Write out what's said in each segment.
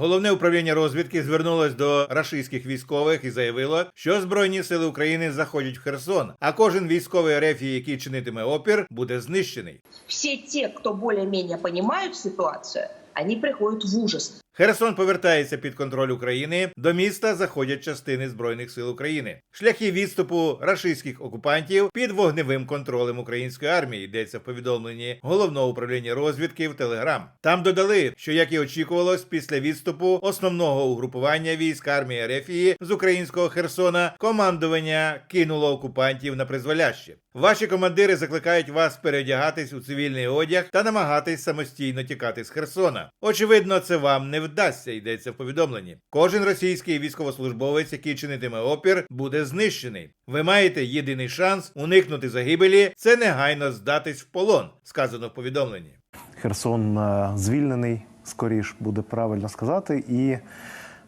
Головне управління розвідки звернулось до рашистських військових і заявило, що збройні сили України заходять в Херсон, а кожен військовий РФ, який чинитиме опір, буде знищений. Всі ті, хто більш-менш розуміють ситуацію, вони приходять в ужас. Херсон повертається під контроль України. До міста заходять частини збройних сил України. Шляхи відступу рашистських окупантів під вогневим контролем української армії йдеться в повідомленні головного управління розвідки в Телеграм. Там додали, що як і очікувалось, після відступу основного угрупування військ армії Рефії з українського Херсона командування кинуло окупантів на призволяще. Ваші командири закликають вас переодягатись у цивільний одяг та намагатись самостійно тікати з Херсона. Очевидно, це вам не вдасться, йдеться в повідомленні. Кожен російський військовослужбовець, який чинитиме опір, буде знищений. Ви маєте єдиний шанс уникнути загибелі. Це негайно здатись в полон, сказано в повідомленні. Херсон е, звільнений, скоріш буде правильно сказати. І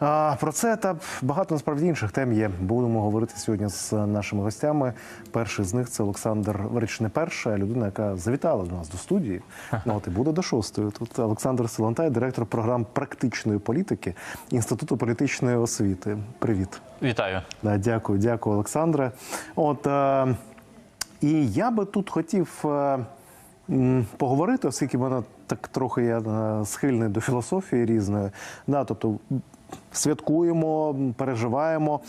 а, про це та багато насправді інших тем є. Будемо говорити сьогодні з нашими гостями. Перший з них це Олександр Верич не перша людина, яка завітала до нас до студії. Ну от і буде до шостої. Тут Олександр Солонтай, директор програм практичної політики Інституту політичної освіти. Привіт. Вітаю. Да, дякую, дякую, Олександре. От е, і я би тут хотів е, поговорити, оскільки мене так трохи я е, схильний до філософії різної. Да, тобто святкуємо, переживаємо.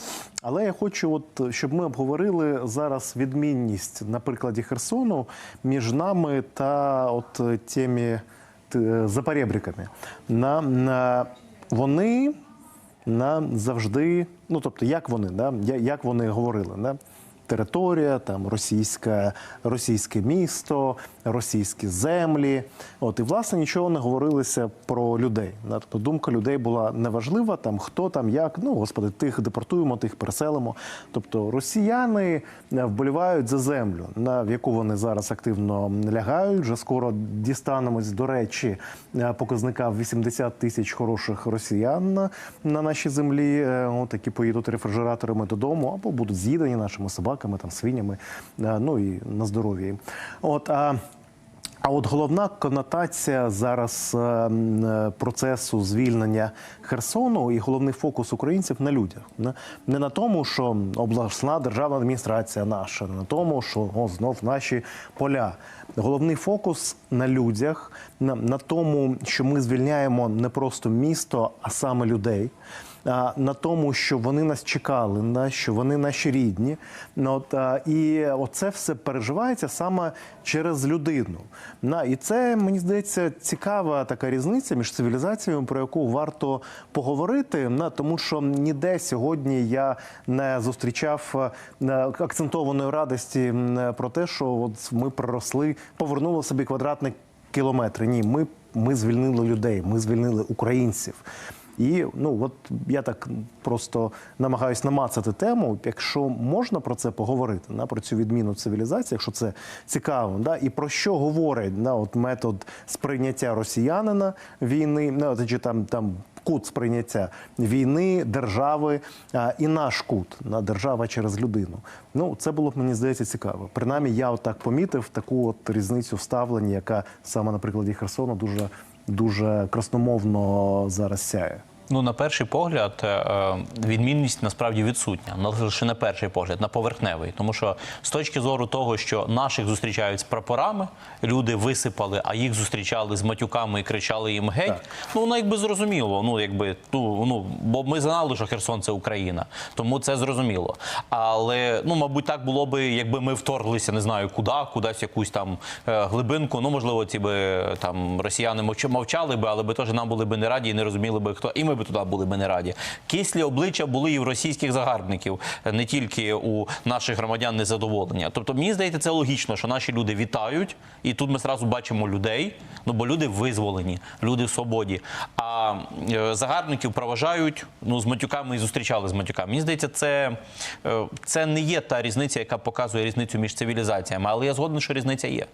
Але я хочу, от, щоб ми обговорили зараз відмінність на прикладі Херсону між нами та от е, тими т- запорєбриками. На, на, вони на завжди, ну тобто, як вони, да, як вони говорили, да? територія, там російське, російське місто, російські землі. От і власне нічого не говорилося про людей. Тобто думка людей була неважлива, там хто там, як. Ну господи, тих депортуємо, тих переселимо. Тобто росіяни е, вболівають за землю, на в яку вони зараз активно лягають. Вже скоро дістанемось до речі е, показника в 80 тисяч хороших росіян на, на нашій землі, е, от, які поїдуть рефрижераторами додому або будуть з'їдені нашими собаками, там свинями, ну і на здоров'я. От а. А от головна конотація зараз е, е, процесу звільнення Херсону і головний фокус українців на людях. Не на тому, що обласна державна адміністрація наша, не на тому, що о, знов наші поля. Головний фокус на людях, на, на тому, що ми звільняємо не просто місто, а саме людей. На тому, що вони нас чекали, на що вони наші рідні. Ну, От, і оце все переживається саме через людину. На, і це, мені здається, цікава така різниця між цивілізаціями, про яку варто поговорити. На, тому що ніде сьогодні я не зустрічав е, акцентованої радості про те, що от ми проросли, повернули собі квадратний кілометри. Ні, ми, ми звільнили людей, ми звільнили українців. І ну от я так просто намагаюся намацати тему. Якщо можна про це поговорити, на про цю відміну цивілізації, якщо це цікаво, да і про що говорить на от метод сприйняття росіянина війни, ну, от, чи там там. Кут сприйняття війни, держави а, і наш кут на держава через людину. Ну це було б мені здається цікаво. Принаймні, я отак помітив таку от різницю вставлення, яка саме на прикладі Херсону дуже дуже красномовно зараз сяє. Ну, на перший погляд, е, е, відмінність насправді відсутня. На лише на перший погляд, на поверхневий. Тому що з точки зору того, що наших зустрічають з прапорами, люди висипали, а їх зустрічали з матюками і кричали їм геть. Ну, воно якби зрозуміло. Ну, якби ну, ну, бо ми знали, що Херсон це Україна, тому це зрозуміло. Але ну, мабуть, так було би, якби ми вторглися, не знаю, куди, кудись якусь там е, глибинку. Ну, можливо, ці би там росіяни мовч- мовчали би, але би теж нам були би не раді і не розуміли би хто. І ми би туди були би не раді. Кислі обличчя були і в російських загарбників, е, не тільки у наших громадян незадоволення. Тобто, мені здається, це логічно, що наші люди вітають, і тут ми зразу бачимо людей. Ну бо люди визволені, люди в свободі. А е, загарбників проважають ну з матюками і зустрічали з матюками. Мені здається, це, е, це не є та різниця, яка показує різницю між цивілізаціями, але я згоден, що різниця є.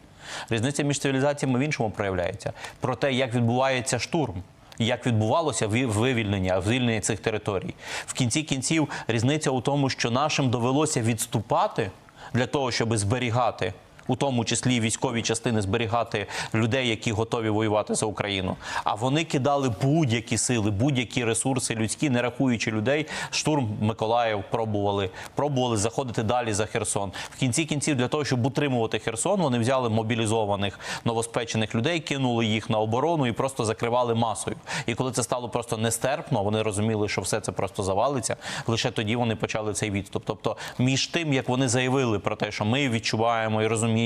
Різниця між цивілізаціями в іншому проявляється про те, як відбувається штурм. Як відбувалося ві- вивільнення, звільнення цих територій, в кінці кінців різниця у тому, що нашим довелося відступати для того, щоб зберігати у тому числі військові частини, зберігати людей, які готові воювати за Україну. А вони кидали будь-які сили, будь-які ресурси людські, не рахуючи людей. Штурм Миколаїв пробували, пробували заходити далі за Херсон. В кінці кінців для того, щоб утримувати Херсон, вони взяли мобілізованих новоспечених людей, кинули їх на оборону і просто закривали масою. І коли це стало просто нестерпно, вони розуміли, що все це просто завалиться. Лише тоді вони почали цей відступ. Тобто, між тим, як вони заявили про те, що ми відчуваємо і розуміємо,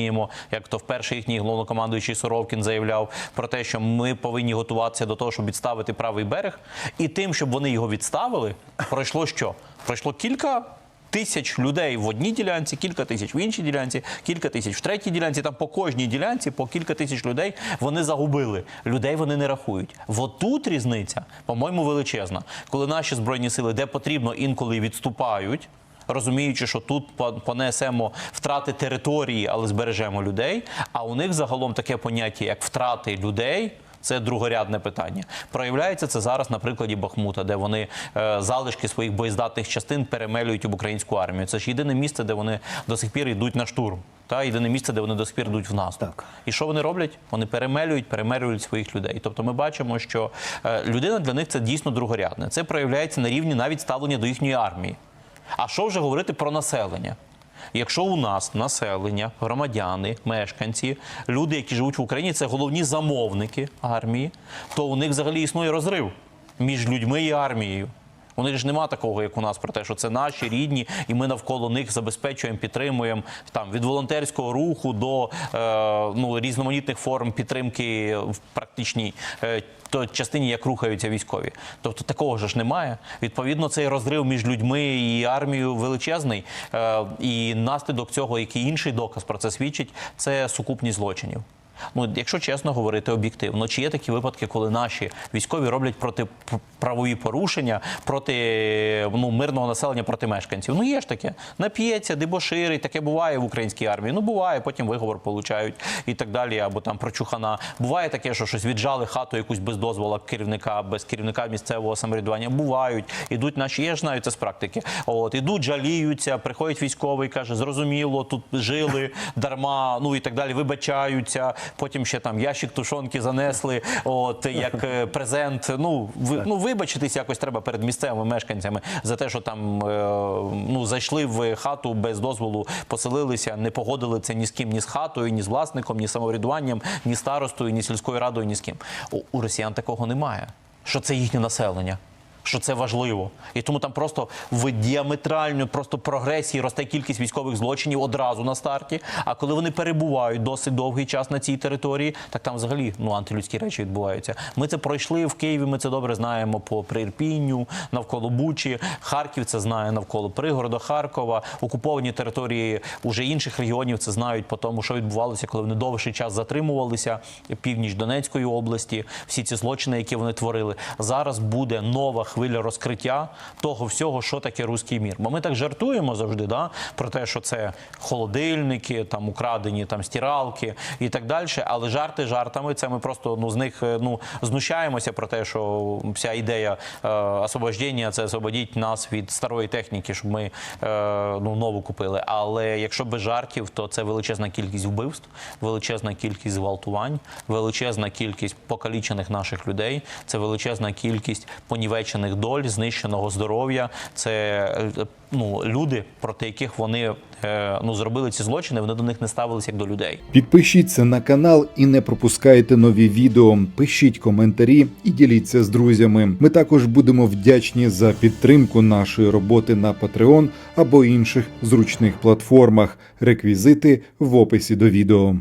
як то вперше їхній головнокомандуючий Соровкін заявляв про те, що ми повинні готуватися до того, щоб відставити правий берег, і тим, щоб вони його відставили, пройшло що? Пройшло кілька. Тисяч людей в одній ділянці, кілька тисяч в іншій ділянці, кілька тисяч в третій ділянці. Там по кожній ділянці по кілька тисяч людей вони загубили. Людей вони не рахують. От тут різниця, по-моєму, величезна. Коли наші збройні сили, де потрібно, інколи відступають. Розуміючи, що тут по- понесемо втрати території, але збережемо людей. А у них загалом таке поняття, як втрати людей. Це другорядне питання. Проявляється це зараз на прикладі Бахмута, де вони е, залишки своїх боєздатних частин перемелюють об українську армію. Це ж єдине місце, де вони до сих пір йдуть на штурм. Та єдине місце, де вони до сих пір йдуть в наступ. Так. І що вони роблять? Вони перемелюють, перемелюють своїх людей. Тобто ми бачимо, що е, людина для них це дійсно другорядне. Це проявляється на рівні навіть ставлення до їхньої армії. А що вже говорити про населення? Якщо у нас населення, громадяни, мешканці, люди, які живуть в Україні, це головні замовники армії, то у них взагалі існує розрив між людьми і армією. У них ж нема такого, як у нас, про те, що це наші рідні, і ми навколо них забезпечуємо, підтримуємо там від волонтерського руху до е, ну, різноманітних форм підтримки в практичній е, то частині, як рухаються військові. Тобто такого ж немає. Відповідно, цей розрив між людьми і армією величезний. Е, і наслідок цього, який інший доказ про це свідчить, це сукупність злочинів. Ну, якщо чесно говорити об'єктивно, чи є такі випадки, коли наші військові роблять протиправові порушення проти ну, мирного населення, проти мешканців? Ну є ж таке. Нап'ється, дебоширить, таке буває в українській армії. Ну буває, потім виговор получають і так далі, або там прочухана. Буває таке, що щось віджали хату якусь без дозволу керівника, без керівника місцевого самоврядування. Бувають, ідуть наші, я ж знаю це з практики. От ідуть, жаліються, приходить військовий, каже, зрозуміло, тут жили дарма, ну і так далі, вибачаються. Потім ще там ящик тушонки занесли, от як е, презент. Ну ви ну вибачитись якось треба перед місцевими мешканцями за те, що там е, ну зайшли в хату без дозволу, поселилися, не погодили це ні з ким, ні з хатою, ні з власником, ні з самоврядуванням, ні старостою, ні сільською радою, ні з ким. У, у росіян такого немає. Що це їхнє населення. Що це важливо, і тому там просто в діаметрально просто прогресії росте кількість військових злочинів одразу на старті. А коли вони перебувають досить довгий час на цій території, так там взагалі ну антилюдські речі відбуваються. Ми це пройшли в Києві. Ми це добре знаємо по Прирпінню, навколо Бучі. Харків це знає навколо Пригорода, Харкова. Окуповані території уже інших регіонів це знають по тому, що відбувалося, коли вони довший час затримувалися. Північ Донецької області, всі ці злочини, які вони творили. Зараз буде нова хвиля розкриття того всього, що таке руський мір. Бо ми так жартуємо завжди, да, про те, що це холодильники, там украдені там стиралки і так далі. Але жарти жартами. Це ми просто ну з них е, ну знущаємося про те, що вся ідея е, освобождення це освободіть нас від старої техніки, щоб ми е, ну нову купили. Але якщо без жартів, то це величезна кількість вбивств, величезна кількість зґвалтувань, величезна кількість покалічених наших людей, це величезна кількість понівечених доль, знищеного здоров'я. Це е, ну люди, проти яких вони е, ну зробили ці злочини, вони до них не ставилися як до людей. Підпишіться на канал і не пропускайте нові відео. Пишіть коментарі і діліться з друзями. Ми також будемо вдячні за підтримку нашої роботи на Patreon або інших зручних платформах. Реквізити в описі до відео.